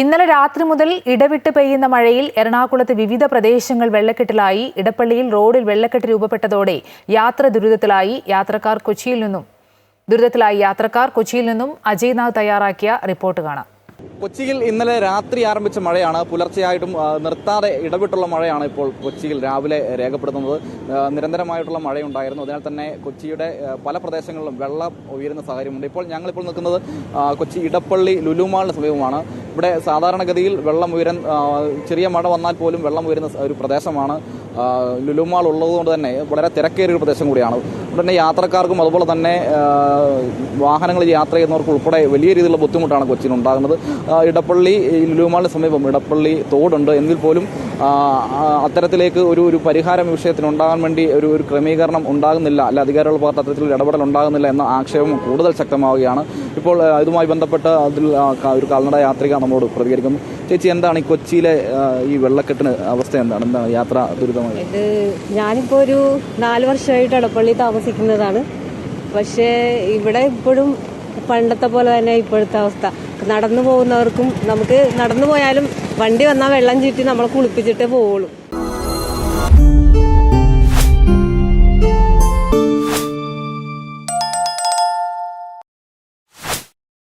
ഇന്നലെ രാത്രി മുതൽ ഇടവിട്ട് പെയ്യുന്ന മഴയിൽ എറണാകുളത്ത് വിവിധ പ്രദേശങ്ങൾ വെള്ളക്കെട്ടിലായി. ഇടപ്പള്ളിയിൽ റോഡിൽ വെള്ളക്കെട്ട് രൂപപ്പെട്ടതോടെ യാത്ര ദുരിതത്തിലായി. യാത്രക്കാർ കൊച്ചിയിൽ നിന്നും ദുരിതത്തിലായി യാത്രക്കാർ കൊച്ചിയിൽ നിന്നും അജയ്നാഥ് തയ്യാറാക്കിയ റിപ്പോർട്ട് കാണാം. കൊച്ചിയിൽ ഇന്നലെ രാത്രി ആരംഭിച്ച മഴയാണ്. പുലർച്ചെയായിട്ടും നിർത്താതെ ഇടവിട്ടുള്ള മഴയാണ് ഇപ്പോൾ കൊച്ചിയിൽ രാവിലെ രേഖപ്പെടുത്തുന്നത്. നിരന്തരമായിട്ടുള്ള മഴയുണ്ടായിരുന്നു. അതിനാൽ തന്നെ കൊച്ചിയുടെ പല പ്രദേശങ്ങളിലും വെള്ളം ഉയരുന്ന സാഹചര്യമുണ്ട്. ഇപ്പോൾ ഞങ്ങളിപ്പോൾ നിൽക്കുന്നത് കൊച്ചി ഇടപ്പള്ളി ലുലുമാളിന് സമീപമാണ്. ഇവിടെ സാധാരണഗതിയിൽ വെള്ളം ഉയരാൻ ചെറിയ മഴ വന്നാൽ പോലും വെള്ളം ഉയരുന്ന ഒരു പ്രദേശമാണ്. ലുലുമാൾ ഉള്ളതുകൊണ്ട് തന്നെ വളരെ തിരക്കേറിയ ഒരു പ്രദേശം കൂടിയാണ്. തന്നെ യാത്രക്കാർക്കും അതുപോലെ തന്നെ വാഹനങ്ങളിൽ യാത്ര ചെയ്യുന്നവർക്കും ഉൾപ്പെടെ വലിയ രീതിയിലുള്ള ബുദ്ധിമുട്ടാണ് കൊച്ചിയിൽ ഉണ്ടാകുന്നത്. ഇടപ്പള്ളി ലുലുമാളിന് സമീപം ഇടപ്പള്ളി തോടുണ്ട്. എങ്കിൽ പോലും അത്തരത്തിലേക്ക് ഒരു ഒരു പരിഹാരം വിഷയത്തിന് ഉണ്ടാകാൻ വേണ്ടി ഒരു ഒരു ക്രമീകരണം ഉണ്ടാകുന്നില്ല. അല്ല അധികാരികളുടെ ഭാഗത്ത് അത്തരത്തിലൊരു ഇടപെടൽ ഉണ്ടാകുന്നില്ല എന്ന ആക്ഷേപം കൂടുതൽ ശക്തമാവുകയാണ്. ഇപ്പോൾ ഇതുമായി ബന്ധപ്പെട്ട് അതിൽ ഒരു കാൽനട യാത്രിക നമ്മളോട് പ്രതികരിക്കുന്നു. ചേച്ചി എന്താണ് ഈ കൊച്ചിയിലെ ഈ വെള്ളക്കെട്ടിന് അവസ്ഥ എന്താണ്? എന്താണ് യാത്ര ദുരിതമായി ഇത് ഒരു നാല് വർഷമായിട്ട് എടപ്പള്ളി താമസിക്കുന്നതാണ്. പക്ഷേ ഇവിടെ ഇപ്പോഴും പണ്ടത്തെ പോലെ തന്നെ ഇപ്പോഴത്തെ അവസ്ഥ. നടന്നു പോകുന്നവർക്കും നമുക്ക് നടന്നു പോയാലും വണ്ടി വന്നാൽ വെള്ളം ചുറ്റി നമ്മളെ കുളിപ്പിച്ചിട്ടേ പോവുള്ളൂ.